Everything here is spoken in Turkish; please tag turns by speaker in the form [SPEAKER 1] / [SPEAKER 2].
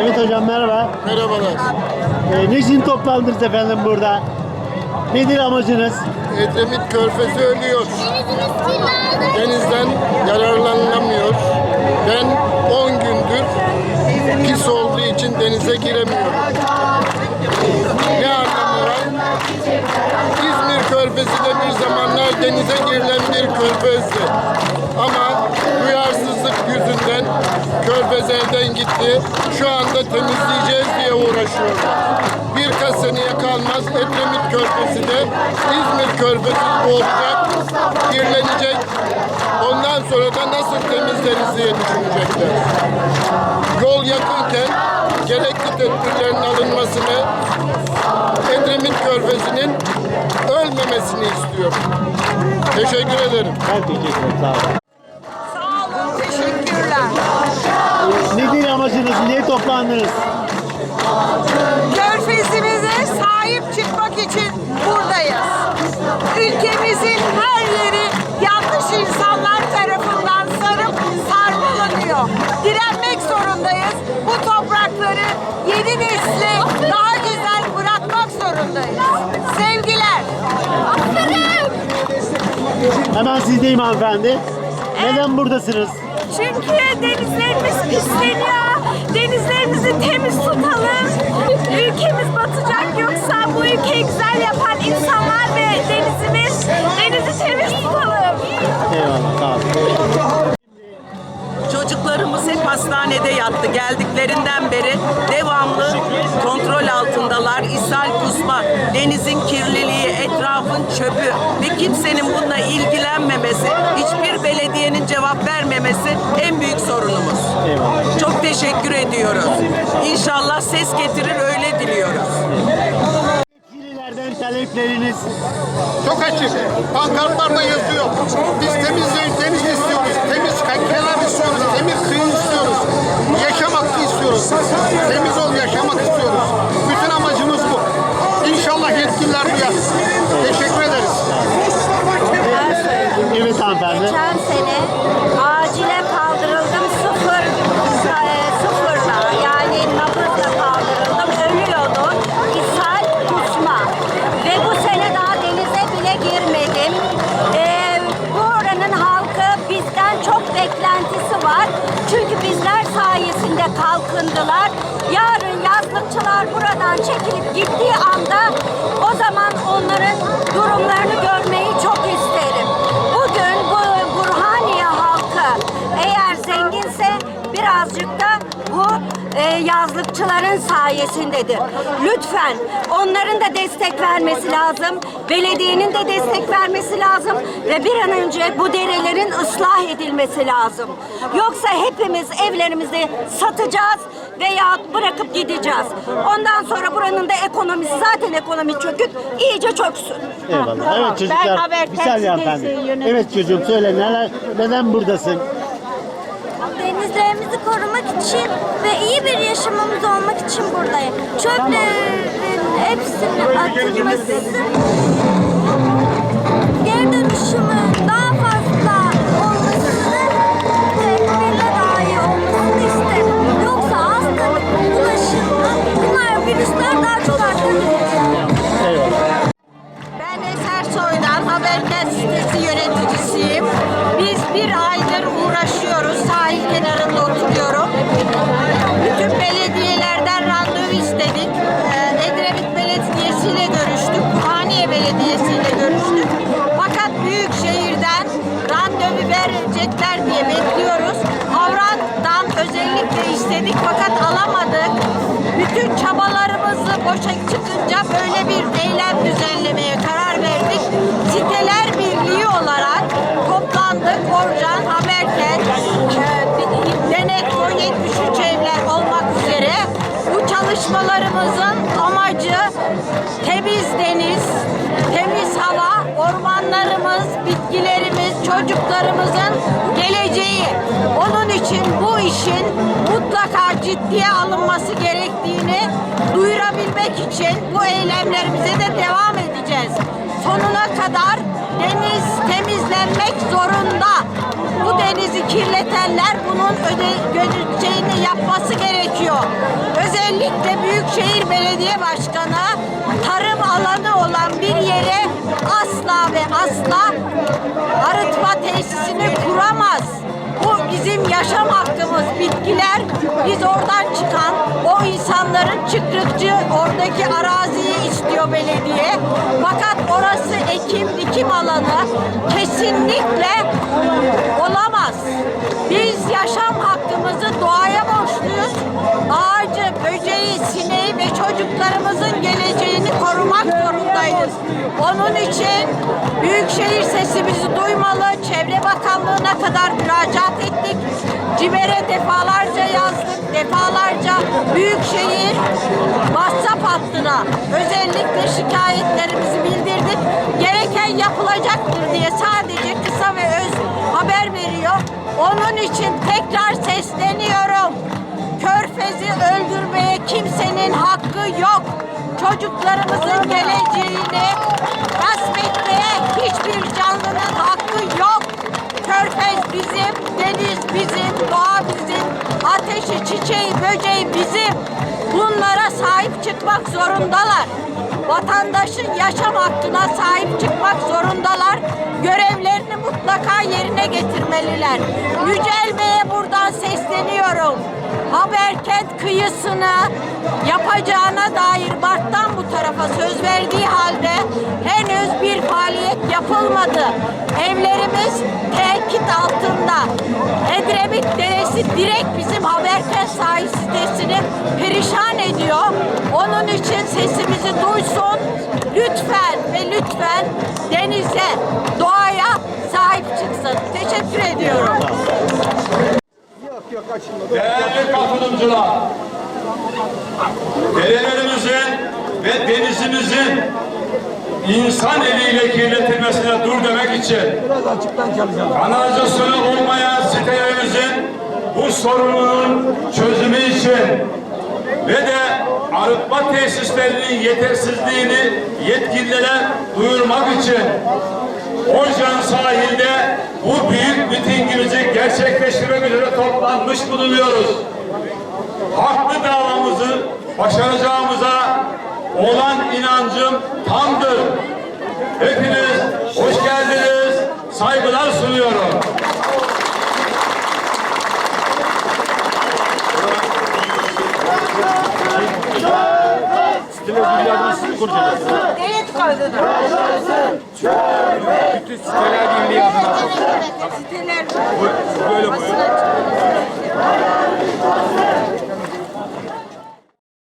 [SPEAKER 1] Evet hocam merhaba. Merhabalar. Ee, niçin toplandınız efendim burada? Nedir amacınız?
[SPEAKER 2] Edremit Körfezi ölüyor. Denizden yararlanılamıyor. Ben 10 gündür pis olduğu için denize giremiyorum. Ne anlamı var? İzmir Körfezi de bir zamanlar denize girilen bir körfezdi. Ama duyarsızlık yüzünden körfez elden gitti. Şu anda temizleyeceğiz diye uğraşıyorlar. Edremit Körfezi de İzmir Körfezi gibi olacak, kirlenecek. Ondan sonra da nasıl temizleriz diye düşünecekler. Yol yakınken gerekli tedbirlerin alınmasını, Edremit Körfezi'nin ölmemesini istiyorum. Teşekkür ederim.
[SPEAKER 1] Ben teşekkür ederim. Sağ olun.
[SPEAKER 3] Sağ olun, teşekkürler.
[SPEAKER 1] Nedir amacınız? Niye toplandınız?
[SPEAKER 3] Sahip çıkmak için buradayız. Ülkemizin her yeri yanlış insanlar tarafından sarıp sarmalanıyor. Direnmek zorundayız. Bu toprakları yeni nesle daha güzel bırakmak zorundayız. Sevgiler.
[SPEAKER 1] Hemen sizdeyim hanımefendi. Neden buradasınız?
[SPEAKER 4] Çünkü denizlerimiz pisleniyor. Denizlerimizi temiz tutalım. Ülkemiz batacak yoksa bu ülkeyi güzel yapan insanlar ve denizimiz denizi temiz tutalım.
[SPEAKER 1] Eyvallah sağ olun.
[SPEAKER 5] Çocuklarımız hep hastanede yattı. Geldiklerinden beri devamlı kontrol altındalar. İshal, kusma, denizin kirliliği, etrafın çöpü ve kimsenin bununla ilgilenmemesi, hiçbir belediyenin cevap vermemesi en büyük sorunumuz. Çok teşekkür ediyoruz. İnşallah ses getirir öyle diliyoruz.
[SPEAKER 1] Talepleriniz
[SPEAKER 2] Çok açık. Pankartlarda yazıyor. Biz temiz deniz istiyoruz. Temiz kenar istiyoruz. Temiz kıyı istiyoruz. Yaşam hakkı istiyoruz. Temiz ol yaşamak istiyoruz.
[SPEAKER 6] Yazlıkçılar buradan çekilip gittiği anda o zaman onların durumlarını görmeyi yazlıkçıların sayesindedir. Lütfen onların da destek vermesi lazım. Belediyenin de destek vermesi lazım ve bir an önce bu derelerin ıslah edilmesi lazım. Yoksa hepimiz evlerimizi satacağız veya bırakıp gideceğiz. Ondan sonra buranın da ekonomisi zaten ekonomi çökük iyice çöksün.
[SPEAKER 1] Eyvallah. Evet çocuklar.
[SPEAKER 4] haber
[SPEAKER 1] bir saniye hanımefendi. Evet çocuğum söyle neler, neden buradasın?
[SPEAKER 6] Denizlerimizi korumak için ve iyi bir yaşamımız olmak için buradayım. Çöplerin hepsinin atılması,
[SPEAKER 3] boşa çıkınca böyle bir eylem düzenlemeye karar verdik. Siteler Birliği olarak toplandık. Orcan, Haberkent, e, Denetko 73 evler olmak üzere bu çalışmalarımızın amacı temiz deniz, temiz hava, ormanlarımız, bitkilerimiz, çocuklarımızın geleceği. Onun için bu işin mutlaka ciddiye alınması gerektiğini duyurabilmek için bu eylemlerimize de devam edeceğiz. Sonuna kadar deniz temizlenmek zorunda. Denizi kirletenler bunun öde ödeyeceğini yapması gerekiyor. Özellikle Büyükşehir Belediye Başkanı tarım alanı olan bir yere asla ve asla arıtma tesisini kuramaz. Bu bizim yaşam hakkımız. Bitkiler biz oradan çıkan o insanların çıkrıkçı oradaki araziyi istiyor belediye. Fakat orası ekim dikim alanı kesinlikle olamaz. Biz yaşam hakkımızı doğaya borçluyuz. Ağacı, böceği, sineği ve çocuklarımızın geleceğini korumak zorundayız. Onun için Büyükşehir sesimizi duymalı. Çevre Bakanlığı'na kadar müracaat ettik. CİMER'e defalarca yazdık. Defalarca Büyükşehir WhatsApp hattına özellikle şikayetlerimizi bildirdik. Gereken yapılacaktır diye sadece Onun için tekrar sesleniyorum. Körfezi öldürmeye kimsenin hakkı yok. Çocuklarımızın geleceğini gasp etmeye hiçbir canlının hakkı yok. Körfez bizim, deniz bizim, doğa bizim, ateşi, çiçeği, böceği bizim. Bunlara sahip çıkmak zorundalar. Vatandaşın yaşam hakkına sahip çıkmak zorundalar. Görevlerini mutlaka yerine getirmeliler. Yücel Bey'e buradan sesleniyorum. Haberkent kıyısını yapacağına dair Bart'tan bu tarafa söz verdiği halde henüz bir faaliyet yapılmadı. Evlerimiz tehdit altında. Edremit Deresi direkt bizim Haberkent sahil sitesini perişan ediyor. Onun için sesimizi duysun. Lütfen ve lütfen denize, doğaya sahip çıksın. Teşekkür ediyorum.
[SPEAKER 7] Değerli katılımcılar, derelerimizin ve denizimizin insan eliyle kirletilmesine dur demek için kanalizasyonu olmayan sitelerimizin bu sorununun çözümü için ve de arıtma tesislerinin yetersizliğini yetkililere duyurmak için Orcan sahilde bu büyük mitingimizi gerçekleştirmek üzere toplanmış bulunuyoruz. Haklı davamızı başaracağımıza olan inancım tamdır. Hepiniz hoş geldiniz, saygılar sunuyorum.
[SPEAKER 1] Tüm dünyadan sizi kurtaracağız.
[SPEAKER 3] Devlet kaydını. Yaşasın çölmek.
[SPEAKER 7] Bütün siteler birliği adına.
[SPEAKER 3] Siteler.
[SPEAKER 7] Böyle böyle. Hayal